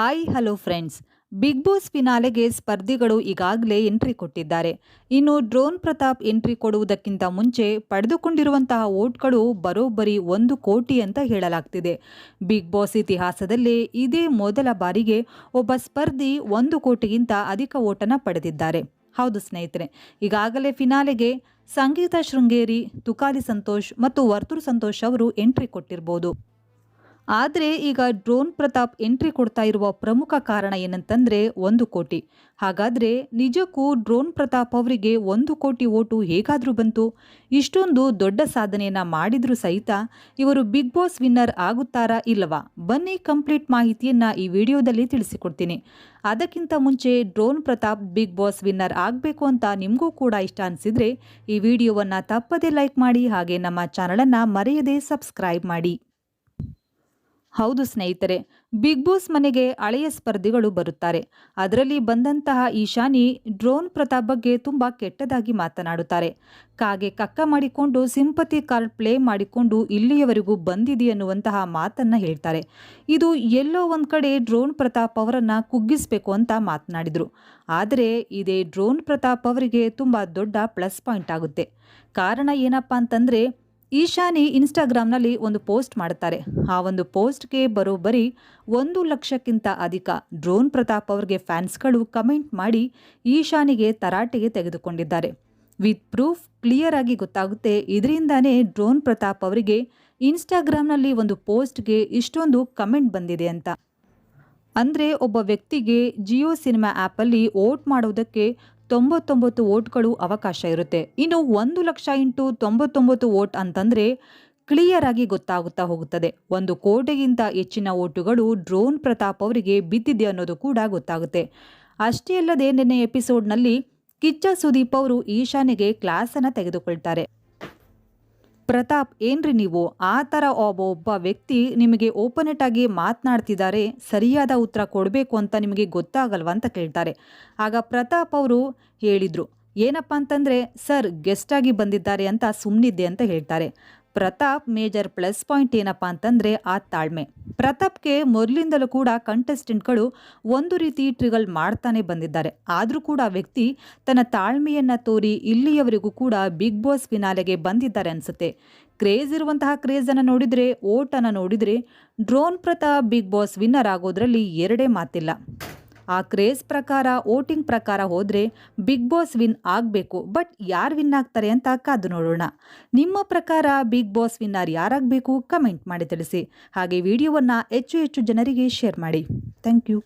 Hi hello friends Big Boss ಫಿನಾಲೆಗೆ ಸ್ಪರ್ಧಿಗಳು ಈಗಾಗಲೇ entry ಕೊಟ್ಟಿದ್ದಾರೆ. ಇನ್ನು ಡ್ರೋನ್ ಪ್ರತಾಪ್ ಎಂಟ್ರಿ ಕೊಡುವುದಕ್ಕಿಂತ ಮುಂಚೆ ಪಡೆದುಕೊಂಡಿರುವಂತಹ ಓಟ್ಗಳು ಬರೋಬ್ಬರಿ ಒಂದು ಕೋಟಿ ಅಂತ ಹೇಳಲಾಗ್ತಿದೆ. ಬಿಗ್ ಬಾಸ್ ಇತಿಹಾಸದಲ್ಲೇ ಇದೇ ಮೊದಲ ಬಾರಿಗೆ ಒಬ್ಬ ಸ್ಪರ್ಧಿ ಒಂದು ಕೋಟಿಗಿಂತ ಅಧಿಕ ಓಟನ್ನು ಪಡೆದಿದ್ದಾರೆ. ಹೌದು ಸ್ನೇಹಿತರೆ, ಈಗಾಗಲೇ ಫಿನಾಲೆಗೆ ಸಂಗೀತ ಶೃಂಗೇರಿ, ತುಕಾಲಿ ಸಂತೋಷ್ ಮತ್ತು ವರ್ತೂರ್ ಸಂತೋಷ್ ಅವರು ಎಂಟ್ರಿ ಕೊಟ್ಟಿರ್ಬೋದು. ಆದರೆ ಈಗ ಡ್ರೋನ್ ಪ್ರತಾಪ್ ಎಂಟ್ರಿ ಕೊಡ್ತಾ ಇರುವ ಪ್ರಮುಖ ಕಾರಣ ಏನಂತಂದ್ರೆ ಒಂದು ಕೋಟಿ. ಹಾಗಾದ್ರೆ ನಿಜಕ್ಕೂ ಡ್ರೋನ್ ಪ್ರತಾಪ್ ಅವರಿಗೆ ಒಂದು ಕೋಟಿ ಓಟು ಹೇಗಾದರೂ ಬಂತು? ಇಷ್ಟೊಂದು ದೊಡ್ಡ ಸಾಧನೆಯನ್ನ ಮಾಡಿದರೂ ಸಹಿತ ಇವರು ಬಿಗ್ ಬಾಸ್ ವಿನ್ನರ್ ಆಗುತ್ತಾರಾ ಇಲ್ಲವಾ? ಬನ್ನಿ ಕಂಪ್ಲೀಟ್ ಮಾಹಿತಿಯನ್ನು ಈ ವಿಡಿಯೋದಲ್ಲಿ ತಿಳಿಸಿಕೊಡ್ತೀನಿ. ಅದಕ್ಕಿಂತ ಮುಂಚೆ drone Pratap Big Boss winner ಆಗಬೇಕು ಅಂತ ನಿಮಗೂ ಕೂಡ ಇಷ್ಟ ಅನಿಸಿದ್ರೆ ಈ ವಿಡಿಯೋವನ್ನು ತಪ್ಪದೇ ಲೈಕ್ ಮಾಡಿ ಹಾಗೆ ನಮ್ಮ ಚಾನಲನ್ನು ಮರೆಯದೇ ಸಬ್ಸ್ಕ್ರೈಬ್ ಮಾಡಿ. ಹೌದು ಸ್ನೇಹಿತರೆ, ಬಿಗ್ ಬಾಸ್ ಮನೆಗೆ ಹಳೆಯ ಸ್ಪರ್ಧಿಗಳು ಬರುತ್ತಾರೆ. ಅದರಲ್ಲಿ ಬಂದಂತಹ ಈಶಾನಿ ಡ್ರೋನ್ ಪ್ರತಾಪ್ ಬಗ್ಗೆ ತುಂಬ ಕೆಟ್ಟದಾಗಿ ಮಾತನಾಡುತ್ತಾರೆ. ಕಾಗೆ ಕಕ್ಕ ಮಾಡಿಕೊಂಡು ಸಿಂಪತಿ ಕಾರ್ಡ್ ಪ್ಲೇ ಮಾಡಿಕೊಂಡು ಇಲ್ಲಿಯವರೆಗೂ ಬಂದಿದೆ ಅನ್ನುವಂತಹ ಮಾತನ್ನ ಹೇಳ್ತಾರೆ. ಇದು ಎಲ್ಲೋ ಒಂದು ಕಡೆ ಡ್ರೋನ್ ಪ್ರತಾಪ್ ಅವರನ್ನ ಕುಗ್ಗಿಸಬೇಕು ಅಂತ ಮಾತನಾಡಿದ್ರು. ಆದರೆ ಇದೇ ಡ್ರೋನ್ ಪ್ರತಾಪ್ ಅವರಿಗೆ ತುಂಬ ದೊಡ್ಡ ಪ್ಲಸ್ ಪಾಯಿಂಟ್ ಆಗುತ್ತೆ. ಕಾರಣ ಏನಪ್ಪಾ ಅಂತಂದ್ರೆ ಈಶಾನಿ ಇನ್ಸ್ಟಾಗ್ರಾಮ್ನಲ್ಲಿ ಒಂದು ಪೋಸ್ಟ್ ಮಾಡುತ್ತಾರೆ. ಆ ಒಂದು ಪೋಸ್ಟ್ಗೆ ಬರೋಬ್ಬರಿ ಒಂದು ಲಕ್ಷಕ್ಕಿಂತ ಅಧಿಕ ಡ್ರೋನ್ ಪ್ರತಾಪ್ ಅವರಿಗೆ ಫ್ಯಾನ್ಸ್ಗಳು ಕಮೆಂಟ್ ಮಾಡಿ ಈಶಾನಿಗೆ ತರಾಟೆಗೆ ತೆಗೆದುಕೊಂಡಿದ್ದಾರೆ. ವಿತ್ ಪ್ರೂಫ್ ಕ್ಲಿಯರ್ ಆಗಿ ಗೊತ್ತಾಗುತ್ತೆ, ಇದರಿಂದಾನೇ ಡ್ರೋನ್ ಪ್ರತಾಪ್ ಅವರಿಗೆ ಇನ್ಸ್ಟಾಗ್ರಾಮ್ನಲ್ಲಿ ಒಂದು ಪೋಸ್ಟ್ಗೆ ಇಷ್ಟೊಂದು ಕಮೆಂಟ್ ಬಂದಿದೆ ಅಂತ. ಅಂದರೆ ಒಬ್ಬ ವ್ಯಕ್ತಿಗೆ ಜಿಯೋ ಸಿನಿಮಾ ಆ್ಯಪಲ್ಲಿ ವೋಟ್ ಮಾಡೋದಕ್ಕೆ ತೊಂಬತ್ತೊಂಬತ್ತು ಓಟ್ಗಳು ಅವಕಾಶ ಇರುತ್ತೆ. ಇನ್ನು ಒಂದು ಲಕ್ಷ ಇಂಟು ತೊಂಬತ್ತೊಂಬತ್ತು ಓಟ್ ಅಂತಂದರೆ ಕ್ಲಿಯರ್ ಆಗಿ ಗೊತ್ತಾಗುತ್ತಾ ಹೋಗುತ್ತದೆ. ಒಂದು ಕೋಟೆಗಿಂತ ಹೆಚ್ಚಿನ ಓಟುಗಳು ಡ್ರೋನ್ ಪ್ರತಾಪ್ ಅವರಿಗೆ ಬಿದ್ದಿದೆ ಅನ್ನೋದು ಕೂಡ ಗೊತ್ತಾಗುತ್ತೆ. ಅಷ್ಟೇ ಅಲ್ಲದೆ ನಿನ್ನೆ ಎಪಿಸೋಡ್ನಲ್ಲಿ ಕಿಚ್ಚ ಸುದೀಪ್ ಅವರು ಈಶಾನಿಗೆ ಕ್ಲಾಸನ್ನು ತೆಗೆದುಕೊಳ್ತಾರೆ. ಪ್ರತಾಪ್, ಏನ್ರಿ ನೀವು? ಆ ಥರ ಒಬ್ಬ ಒಬ್ಬ ವ್ಯಕ್ತಿ ನಿಮಗೆ ಓಪನೆಟ್ ಆಗಿ ಮಾತನಾಡ್ತಿದ್ದಾರೆ ಸರಿಯಾದ ಉತ್ತರ ಕೊಡಬೇಕು ಅಂತ ನಿಮಗೆ ಗೊತ್ತಾಗಲ್ವಾ ಅಂತ ಕೇಳ್ತಾರೆ. ಆಗ ಪ್ರತಾಪ್ ಅವರು ಹೇಳಿದರು, ಏನಪ್ಪ ಅಂತಂದರೆ, ಸರ್ ಗೆಸ್ಟ್ ಆಗಿ ಬಂದಿದ್ದಾರೆ ಅಂತ ಸುಮ್ಮನಿದ್ದೆ ಅಂತ ಹೇಳ್ತಾರೆ. ಪ್ರತಾಪ್ ಮೇಜರ್ ಪ್ಲಸ್ ಪಾಯಿಂಟ್ ಏನಪ್ಪ ಅಂತಂದರೆ ಆ ತಾಳ್ಮೆ. ಪ್ರತಾಪ್ಗೆ ಮೊದಲಿಂದಲೂ ಕೂಡ ಕಂಟೆಸ್ಟೆಂಟ್ಗಳು ಒಂದು ರೀತಿ ಟ್ರಿಗಲ್ ಮಾಡ್ತಾನೆ ಬಂದಿದ್ದಾರೆ. ಆದರೂ ಕೂಡ ವ್ಯಕ್ತಿ ತನ್ನ ತಾಳ್ಮೆಯನ್ನು ತೋರಿ ಇಲ್ಲಿಯವರೆಗೂ ಕೂಡ ಬಿಗ್ ಬಾಸ್ ಫಿನಾಲೆಗೆ ಬಂದಿದ್ದಾರೆ ಅನಿಸುತ್ತೆ. ಕ್ರೇಜ್ ಇರುವಂತಹ ಕ್ರೇಜನ್ನು ನೋಡಿದರೆ, ಓಟನ್ನು ನೋಡಿದರೆ drone Pratap Big Boss winner ಆಗೋದ್ರಲ್ಲಿ ಎರಡೇ ಮಾತಿಲ್ಲ. ಆ ಕ್ರೇಜ್ ಪ್ರಕಾರ, ವೋಟಿಂಗ್ ಪ್ರಕಾರ ಹೋದರೆ ಬಿಗ್ ಬಾಸ್ ವಿನ್ ಆಗಬೇಕು. ಬಟ್ ಯಾರು ವಿನ್ ಆಗ್ತಾರೆ ಅಂತ ಕಾದು ನೋಡೋಣ. ನಿಮ್ಮ ಪ್ರಕಾರ ಬಿಗ್ ಬಾಸ್ ವಿನ್ನರ್ ಯಾರಾಗಬೇಕು? ಕಮೆಂಟ್ ಮಾಡಿ ತಿಳಿಸಿ. ಹಾಗೆ ವಿಡಿಯೋವನ್ನು ಹೆಚ್ಚು ಹೆಚ್ಚು ಜನರಿಗೆ ಶೇರ್ ಮಾಡಿ. Thank you.